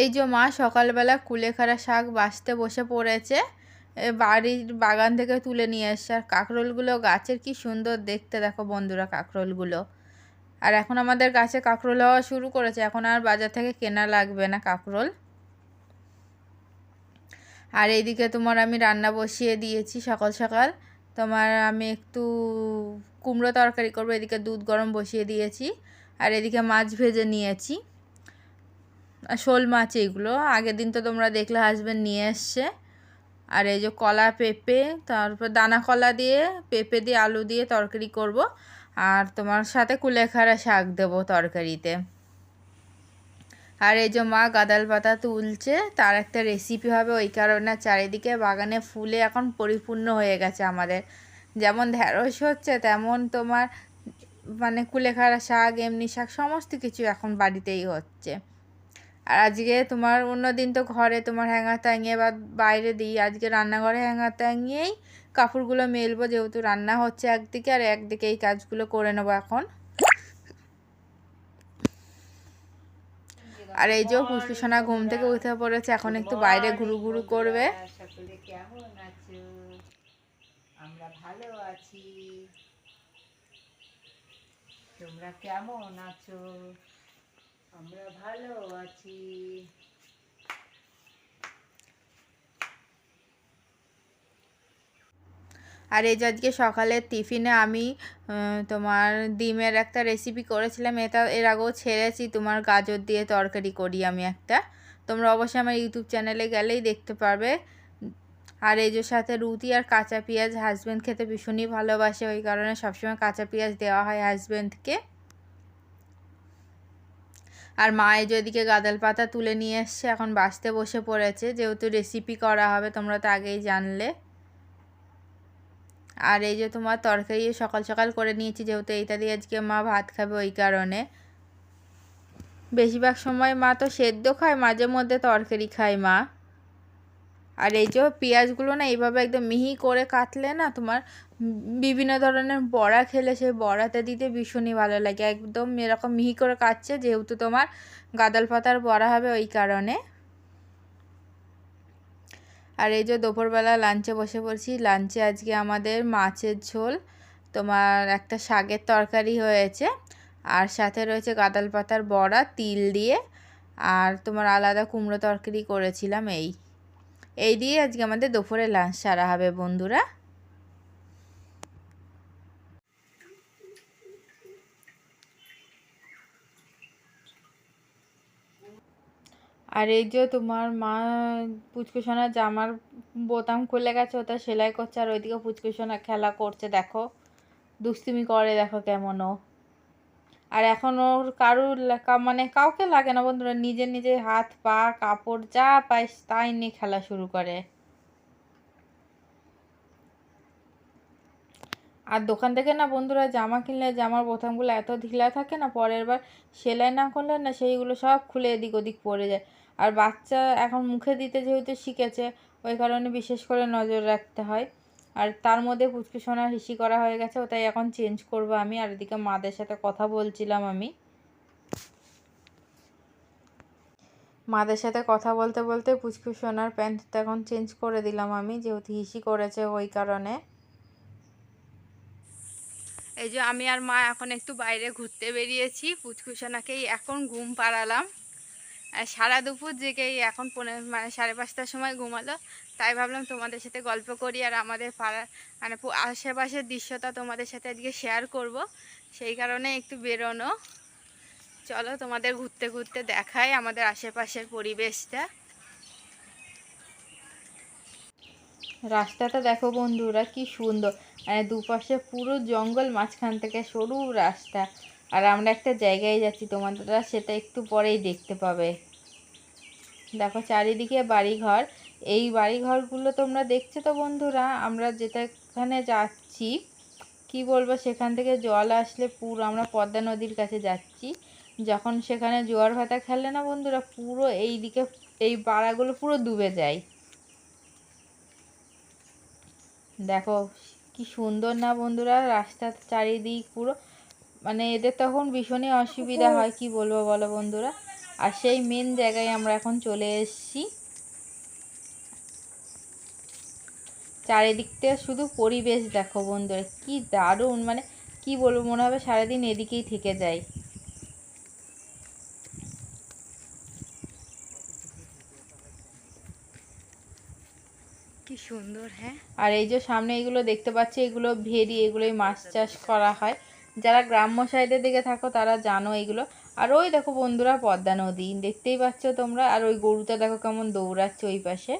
এই যে মা সকালবেলা কুলেখাড়া শাক বাঁচতে বসে পড়েছে বাড়ির বাগান থেকে তুলে নিয়ে এসছে। আর কাঁকরোলগুলো গাছের কি সুন্দর দেখতে দেখো বন্ধুরা কাঁকরোলগুলো। আর এখন আমাদের গাছে কাঁকরোল হওয়া শুরু করেছে, এখন আর বাজার থেকে কেনা লাগবে না কাঁকরোল। আর এইদিকে তোমার আমি রান্না বসিয়ে দিয়েছি সকাল সকাল। তোমার আমি একটু কুমড়ো তরকারি করব, এদিকে দুধ গরম বসিয়ে দিয়েছি। আর এদিকে মাছ ভেজে নিয়েছি। শোল মাছ এইগুলো আগের দিন তো তোমরা দেখলে হাজব্যান্ড নিয়ে এসছে। আর এই যে কলা পেঁপে, তারপর দানা কলা দিয়ে, পেঁপে দিয়ে, আলু দিয়ে তরকারি করব। আর তোমার সাথে কুলেখাড়া শাক দেবো তরকারিতে। আর এই যে মা গাদাল পাতা তুলছে, তার একটা রেসিপি হবে ওই কারণে চারিদিকে বাগানে ফুলে এখন পরিপূর্ণ হয়ে গেছে আমাদের। যেমন ঢেঁড়স হচ্ছে, তেমন তোমার মানে কুলেখাড়া শাক, এমনি শাক, সমস্ত কিছু এখন বাড়িতেই হচ্ছে। আর আজকে তোমার অন্য দিন তো ঘরে তোমার হ্যাঙ্গার টাঙিয়ে বা বাইরে দিই। আজকে রান্নাঘরে হ্যাঙ্গার টাঙিয়েই কাপড়গুলো মেলবো, যেহেতু রান্না হচ্ছে একদিকে আর একদিকে এই কাজগুলো করে নেব এখন। আর এই যে পুষ্পিসোনা ঘুম থেকে উঠে পড়েছে, এখন একটু বাইরে ঘুরু ঘুরু করবে। আমরা ভালো আছি। তোমরা কেমন আছো? আমরা ভালো আছি। আর এই যে আজকে সকালের টিফিনে আমি তোমার ডিমের একটা রেসিপি করেছিলাম, এটা এর আগেও ছেড়েছি, তোমার গাজর দিয়ে তরকারি করি আমি একটা। তোমরা অবশ্যই আমার ইউটিউব চ্যানেলে গেলেই দেখতে পারবে। আর এই যে সাথে রুটি আর কাঁচা পেঁয়াজ হাজব্যান্ড খেতে ভীষণই ভালোবাসে, ওই কারণে সবসময় কাঁচা পেঁয়াজ দেওয়া হয় হাজব্যান্ডকে আর মা এই যে এদিকে গাদাল পাতা তুলে নিয়ে এসছে, এখন বাসতে বসে পড়েছে। যেহেতু রেসিপি করা হবে, তোমরা তো আগেই জানলে। আর এই যে তোমার তরকারি সকাল সকাল করে নিয়েছি, যেহেতু এইটা দিয়ে আজকে মা ভাত খাবে ওই কারণে। বেশিরভাগ সময় মা তো সেদ্ধ খায়, মাঝে মধ্যে তরকারি খায় মা। আর এই যে পেঁয়াজগুলো না এইভাবে একদম মিহি করে কাটলে না তোমার বিভিন্ন ধরনের বড়া খেলে সেই বড়াতে দিতে ভীষণই ভালো লাগে। একদম এরকম মিহি করে কাটছে যেহেতু তোমার গাদাল পাতার বড়া হবে ওই কারণে। আর এই যে দুপুরবেলা লাঞ্চে বসে পড়ছি। লাঞ্চে আজকে আমাদের মাছের ঝোল, তোমার একটা শাকের তরকারি হয়েছে। আর সাথে রয়েছে গাদাল পাতার বড়া, তিল দিয়ে। আর তোমার আলাদা কুমড়ো তরকারি করেছিলাম এই। এই দিয়ে আজকে আমাদের দুপুরে লাঞ্চ সারা হবে, বন্ধুরা। আর এই যে তোমার মা পুচকুসোনার জামার বোতাম খুলে গেছে, ওটা সেলাই করছে, আর ওইদিকে পুচকুসোনা খেলা করছে, দেখো। দুস্তুমি করে, দেখো কেমন ও। আর এখন ওর কারুর মানে কাউকে লাগে না বন্ধুরা নিজে নিজে হাত, পা, কাপড়, যা পায় তাই নিয়ে খেলা শুরু করে। আর দোকান থেকে না বন্ধুরা জামা কিনলে জামার বোতামগুলো এত ঢিলা থাকে না, পরের বার সেলাই না করলে না সেইগুলো সব খুলে এদিক ওদিক পড়ে যায়। আর বাচ্চা এখন মুখে দিতে যেহেতু শিখেছে, ওই কারণে বিশেষ করে নজর রাখতে হয়। আর তার মধ্যে পুচকে সোনার হিসি করা হয়ে গেছে, ওটাই এখন চেঞ্জ করব আমি। আর এদিকে মাদের সাথে কথা বলছিলাম আমি। মাদের সাথে কথা বলতে বলতে পুচকু সোনার প্যান্টটা এখন চেঞ্জ করে দিলাম আমি, যেহেতু হিসি করেছে ওই কারণে। এই যে আমি আর মা এখন একটু বাইরে ঘুরতে বেরিয়েছি পুচকুসোনাকেই এখন ঘুম পাড়ালাম। সারা দুপুর জেগেই এখন পনেরো মানে সাড়ে পাঁচটার সময় ঘুমালো। তাই ভাবলাম তোমাদের সাথে গল্প করি আর আমাদের পাড়ার মানে আশেপাশের দৃশ্যটা তোমাদের সাথে আজকে শেয়ার করব। সেই কারণে একটু বেরোনো। চলো তোমাদের ঘুরতে ঘুরতে দেখাই আমাদের আশেপাশের পরিবেশটা। রাস্তাটা দেখো বন্ধুরা, কি সুন্দর। মানে দুপাশে পুরো জঙ্গল, মাঝখান থেকে সরু রাস্তা। আর আমরা একটা জায়গায় যাচ্ছি, তোমাদেরা সেটা একটু পরেই দেখতে পাবে। দেখো চারিদিকে বাড়িঘর। এই বাড়িঘরগুলো তোমরা দেখছ তো বন্ধুরা? আমরা যেটা এখানে যাচ্ছি, কি বলব, সেখান থেকে জল আসলে পুরো আমরা পদ্মা নদীর কাছে যাচ্ছি। যখন সেখানে জোয়ার ভাতা খেলে না বন্ধুরা, পুরো এই দিকে এই পাড়াগুলো পুরো ডুবে যায়। দেখো কি সুন্দর না বন্ধুরা, রাস্তার চারিদিক পুরো মানে এদের তখন ভীষণই অসুবিধা হয় কি বলব বলো বন্ধুরা? আর সেই মেন জায়গায় আমরা এখন চলে এসেছি। চারিদিকটা শুধু পরিবেশ দেখো বন্ধুরা কি দারুণ মানে কি বলব মনে হবে সারাদিন এদিকেই থেকে যায়। কি সুন্দর হ্যাঁ? আর এই যে সামনে এগুলো দেখতে পাচ্ছি এগুলো ভেরি এগুলোই মাছ চাষ করা হয়। যারা গ্রাম্য সাইডের দিকে থাকো, তারা জানো এগুলো। আর ওই দেখো বন্ধুরা, পদ্মা নদী, দেখতেই পাচ্ছ তোমরা। আর ওই গরুটা দেখো কেমন দৌড়াচ্ছে ওই পাশে।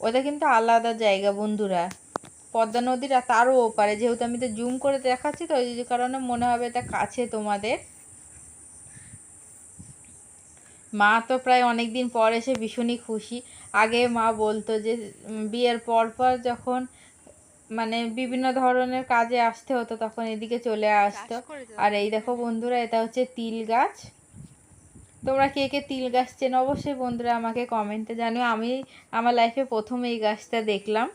ওটা কিন্তু আলাদা জায়গা বন্ধুরা। পদ্মা নদীর তারও ওপারে। যেহেতু আমি তো জুম করে দেখাচ্ছি, তো ওই কারণে মনে হবে এটা কাছে তোমাদের। মা তো প্রায় অনেক দিন পর এসে ভীষণই খুশি। আগে মা বলতো যে বিয়ের পর পর যখন মানে বিভিন্ন ধরনের কাজে আসতে হতো তখন এদিকে চলে আসতো। আর এই দেখো বন্ধুরা এটা হচ্ছে তিল গাছ। তোমরা কে কে তিল গাছ চেন অবশ্যই বন্ধুরা আমাকে কমেন্টে জানিও। আমি আমার লাইফে প্রথম এই গাছটা দেখলাম।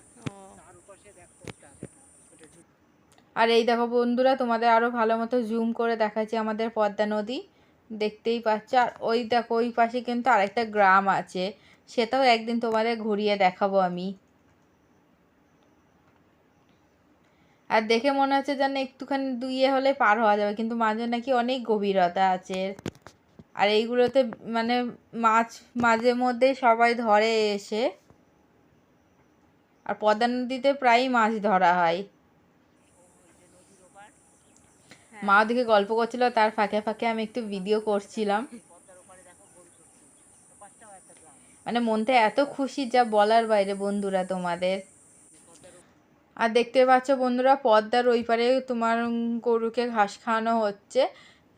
আর এই দেখো বন্ধুরা তোমাদের আরও ভালো মতো জুম করে দেখাচ্ছি আমাদের পদ্মা নদী। দেখতেই পাচ্ছ। আর ওই দেখো ওই পাশে কিন্তু আরেকটা গ্রাম আছে। সেটাও একদিন তোমাদের ঘুরিয়ে দেখাবো আমি। আর দেখে মনে হচ্ছে যেন একটুখানি দুইয়ে হলে পার হওয়া যাবে কিন্তু মাঝে নাকি অনেক গভীরতা আছে। আর এইগুলোতে মানে মাছ মাঝে মধ্যে সবাই ধরে এসে। আর পদ্মা নদীতে প্রায়ই মাছ ধরা হয়। মা ওদিকে গল্প করছিল তার ফাঁকে ফাঁকে আমি একটু ভিডিও করছিলাম। মানে মনটা এত খুশি যা বলার বাইরে বন্ধুরা তোমাদের। আর দেখতে পাচ্ছ বন্ধুরা, পদ্মার ওই পারে তোমার গরুকে ঘাস খাওয়ানো হচ্ছে।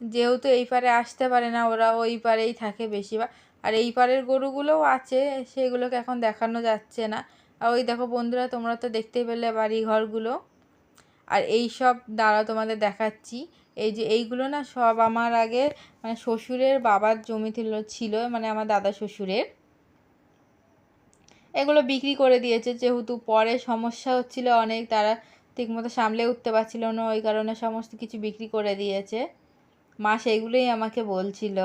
যেহেতু এই পারে আসতে পারে না, ওরা ওই পারেই থাকে বেশিরভাগ। আর এই পারের গরুগুলোও আছে, সেগুলোকে এখন দেখানো যাচ্ছে না। আর ওই দেখো বন্ধুরা, তোমরা তো দেখতেই পেলে বাড়ি ঘরগুলো আর এই সব দ্বারা তোমাদের দেখাচ্ছি। এই যে এইগুলো না সব আমার আগে মানে শ্বশুরের বাবার জমি ছিল মানে আমার দাদা শ্বশুরের। এগুলো বিক্রি করে দিয়েছে। যেহেতু পরে সমস্যা হচ্ছিল অনেক, তারা ঠিকমতো সামলে উঠতে পারছিল না, ওই কারণে সমস্ত কিছু বিক্রি করে দিয়েছে। মা সেইগুলোই আমাকে বলছিল।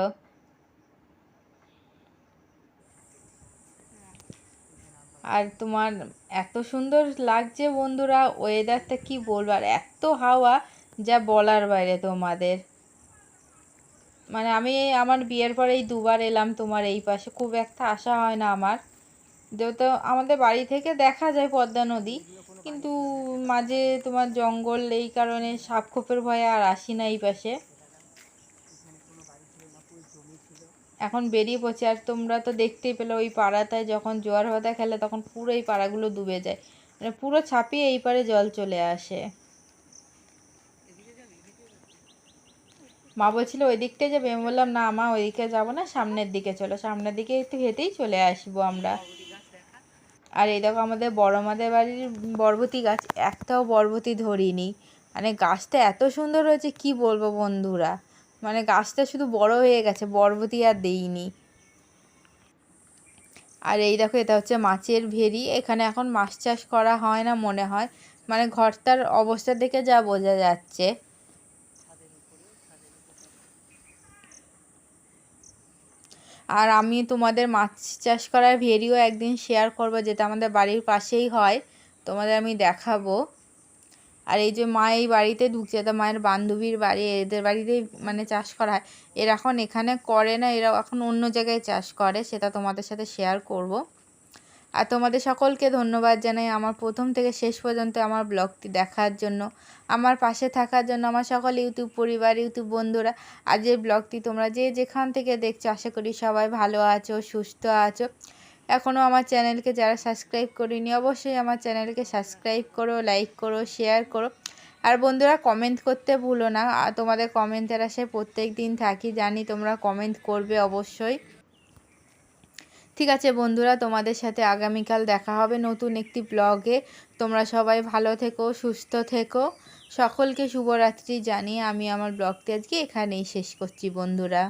আর তোমার এত সুন্দর লাগছে বন্ধুরা ওয়েদারটা কি বলব? আর এত হাওয়া, যা বলার বাইরে তোমাদের। মানে আমি আমার বিয়ের পরেই দুবার এলাম তোমার এই পাশে, খুব একটা আসা হয় না আমার। যেহেতু আমাদের বাড়ি থেকে দেখা যায় পদ্মা নদী, কিন্তু মাঝে তোমার জঙ্গল এই কারণে সাপ খোপের ভয়ে আর আসি না এই পাশে। এখন বেরিয়ে পড়ছে, আর তোমরা তো দেখতেই পেলে ওই পাড়াটায় যখন জোয়ার ভাটা খেলে তখন পুরো এই পাড়াগুলো ডুবে যায়। মানে পুরো ছাপিয়ে এই পারে জল চলে আসে। মা বলছিল, ওই দিকটায় যাবে? আমি বললাম, না মা, ওইদিকে যাব না, সামনের দিকে চলো। সামনের দিকে একটু হেঁটেই চলে আসব আমরা। আর এই দেখো আমাদের বড় মাদের বাড়ির বরবতি গাছ, একটাও বরবতি ধরিনি। মানে গাছটা এত সুন্দর হয়েছে, কি বলব বন্ধুরা? মানে গাছটা শুধু বড় হয়ে গেছে, বরবতি আর দেইনি। আর এই দেখো, এটা হচ্ছে মাছের ভেরি এখানে এখন মাছ চাষ করা হয় না মনে হয়। মানে ঘরটার অবস্থা দেখে যা বোঝা যাচ্ছে। আর আমি তোমাদের মাছ চাষ করার ভিডিও একদিন শেয়ার করব, যেটা আমাদের বাড়ির পাশেই হয়। তোমাদের আমি দেখাবো। আর এই যে মা এই বাড়িতে ঢুকছে তো মায়ের বান্ধবীর বাড়ি, এদের বাড়িতেই মানে চাষ করা হয়। এরা এখন এখানে করে না এরা এখন অন্য জায়গায় চাষ করে, সেটা তোমাদের সাথে শেয়ার করব। আর তোমাদের সকলকে ধন্যবাদ জানাই আমার প্রথম থেকে শেষ পর্যন্ত আমার ব্লগটি দেখার জন্য। আমার পাশে থাকার জন্য আমার সকল ইউটিউব পরিবার, ইউটিউব বন্ধুরা, আজ এই ব্লগটি তোমরা যে যেখান থেকে দেখছ, আশা করি সবাই ভালো আছো, সুস্থ আছো। এখনও আমার চ্যানেলকে যারা সাবস্ক্রাইব করিনি, অবশ্যই আমার চ্যানেলকে সাবস্ক্রাইব করো, লাইক করো, শেয়ার করো। আর বন্ধুরা কমেন্ট করতে ভুলো না। তোমাদের কমেন্টের আশায় প্রত্যেক দিন থাকি, জানি তোমরা কমেন্ট করবে অবশ্যই। ঠিক আছে বন্ধুরা, তোমাদের সাথে আগামীকাল দেখা হবে নতুন একটি ব্লগে। তোমরা সবাই ভালো থেকো, সুস্থ থেকো। সকলকে শুভরাত্রি জানিয়ে আমি আমার ব্লগটি আজকে এখানেই শেষ করছি বন্ধুরা।